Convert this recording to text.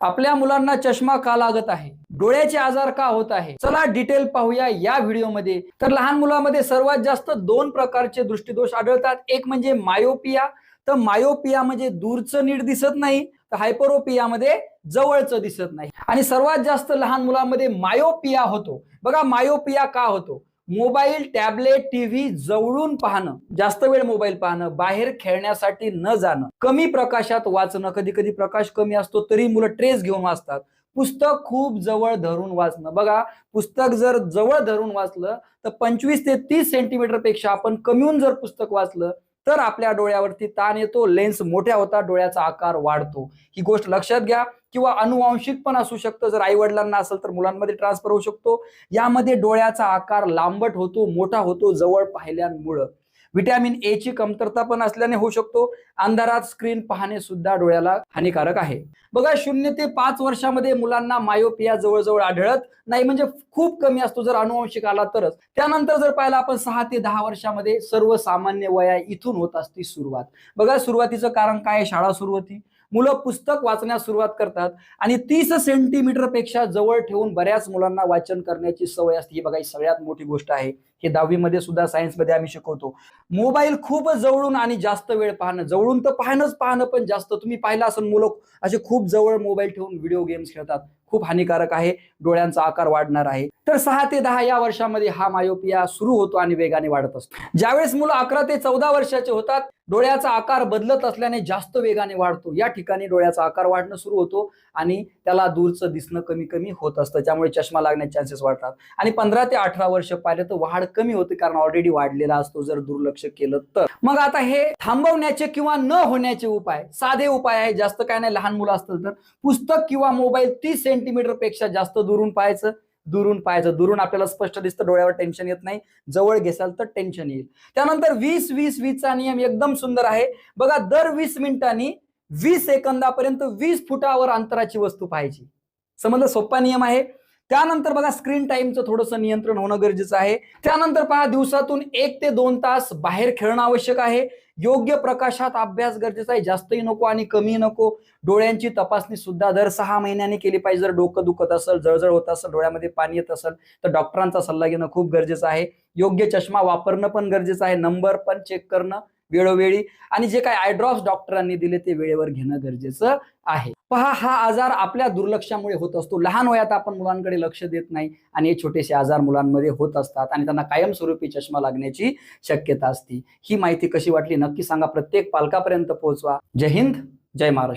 आपल्या मुलांना चष्मा का लागत आहे? डोळ्याचे आजार का होत आहे? चला डिटेल पाहूया या व्हिडिओमध्ये तर लहान मुलामध्ये सर्वात जास्त दोन प्रकारचे दृष्टीदोष आढळतात. एक म्हणजे मायोपिया तर मायोपिया म्हणजे दूरचं नीट दिसत नाही. तर हायपरोपिया मध्ये जवळचं दिसत नाही. आणि सर्वात जास्त लहान मुलांमध्ये मायोपिया होतो. बघा मायोपिया का होतो? मोबाईल टॅबलेट टीव्ही जवळून पाहणं जास्त वेळ मोबाईल पाहणं बाहेर खेळण्यासाठी न जाणं कमी प्रकाशात वाचणं कधी कधी प्रकाश कमी असतो तरी मुलं ट्रेस घेऊन वाचतात. पुस्तक खूप जवळ धरून वाचणं. बघा पुस्तक जर जवळ धरून वाचलं तर पंचवीस ते तीस सेंटीमीटरपेक्षा आपण कमीहून जर पुस्तक वाचलं तर आपल्या डोळ्यावरती ताण येतो लेन्स मोठ्या होतात डोळ्याचा आकार वाढतो. ही गोष्ट लक्षात घ्या. किंवा अनुवांशिक पण असू शकतं. जर आई वडिलांना असेल तर मुलांमध्ये ट्रान्सफर होऊ शकतो. यामध्ये डोळ्याचा आकार लांबट होतो मोठा होतो जवळ पाहिल्यामुळं. व्हिटॅमिन ए ची कमतरता पण असल्याने होऊ शकतो. अंधारात स्क्रीन पाहणे सुद्धा डोळ्याला हानिकारक आहे. बघा शून्य ते पाच वर्षामध्ये मुलांना मायोपिया जवळजवळ आढळत नाही म्हणजे खूप कमी असतो जर अनुवंशिक आला तरच. त्यानंतर जर पाहिलं आपण सहा ते दहा वर्षामध्ये सर्वसामान्य वया इथून होत असती सुरुवात. बघा सुरुवातीचं कारण काय आहे? शाळा सुरू होती. मुलं पुस्तक वाचण्यास सुरुवात करतात आणि तीस सेंटीमीटरपेक्षा जवळ ठेवून बऱ्याच मुलांना वाचन करण्याची सवय असते. ही बघा ही सगळ्यात मोठी गोष्ट आहे. हे दहावीमध्ये सुद्धा सायन्समध्ये आम्ही शिकवतो. मोबाईल खूप जवळून आणि जास्त वेळ पाहणं जवळून तर पाहणंच पाहणं पण जास्त तुम्ही पाहिलं असेल मुलं असे खूप जवळ मोबाईल ठेवून व्हिडिओ गेम्स खेळतात. खूप हानिकारक आहे. डोळ्यांचा आकार वाढणार आहे. तर सहा ते दहा या वर्षामध्ये हा मायोपिया सुरू होतो आणि वेगाने वाढत असतो. ज्यावेळेस मुलं अकरा ते चौदा वर्षाचे होतात डोळ्याचा आकार बदलत असल्याने जास्त वेगाने वाढतो. या ठिकाणी डोळ्याचा आकार वाढणं सुरू होतो आणि त्याला दूरचं दिसणं कमी कमी होत असतं. त्यामुळे चष्मा लागण्याचे चान्सेस वाढतात. आणि पंधरा ते अठरा वर्ष पाहिलं तर वाढ कमी होते कारण ऑलरेडी वाढलेला असतो जर दुर्लक्ष केलं तर. मग आता हे थांबवण्याचे किंवा न होण्याचे उपाय साधे उपाय आहे. जास्त काय नाही. लहान मुलं असतील तर पुस्तक किंवा मोबाईल तीस सेंटीमीटरपेक्षा जास्त दुरून पाहायचं. दुरून पाहायचं. दुरून आपल्याला स्पष्ट दिसतं डोळ्यावर टेन्शन येत नाही. जवळ घेसाल तर टेन्शन येईल. त्यानंतर वीस वीस वीसचा नियम एकदम सुंदर आहे. बघा दर वीस मिनिटांनी वीस सेकंदापर्यंत वीस फुटावर अंतराची वस्तू पाहायची. समजलं? सोपा नियम आहे. त्यानंतर बघा स्क्रीन टाइमचं थोडंसं नियंत्रण होणं गरजेचं आहे. त्यानंतर पहा दिवसातून एक ते दोन तास बाहेर खेळणं आवश्यक आहे. योग्य प्रकाशात अभ्यास गरजेचा आहे. जास्तही नको आणि कमी नको. डोळ्यांची तपासणी सुद्धा दर सहा महिन्यांनी केली पाहिजे. जर डोकं दुखत असेल जळजळ होत असेल डोळ्यामध्ये पाणी येत असेल तर डॉक्टरांचा सल्ला घेणं खूप गरजेचं आहे. योग्य चष्मा वापरणं पण गरजेचं आहे. नंबर पण चेक करणं वेळोवेळी. आणि जे काय आयड्रॉप्स डॉक्टरांनी दिले ते वेळेवर घेणं गरजेचं आहे. पहा हा आजार आपल्या दुर्लक्षामुळे होत असतो. लहान वयात आपण मुलांकडे लक्ष देत नाही आणि हे छोटेसे आजार मुलांमध्ये होत असतात आणि त्यांना कायमस्वरूपी चष्मा लागण्याची शक्यता असते. ही माहिती कशी वाटली नक्की सांगा. प्रत्येक पालकापर्यंत पोहोचवा. जय हिंद जय महाराष्ट्र.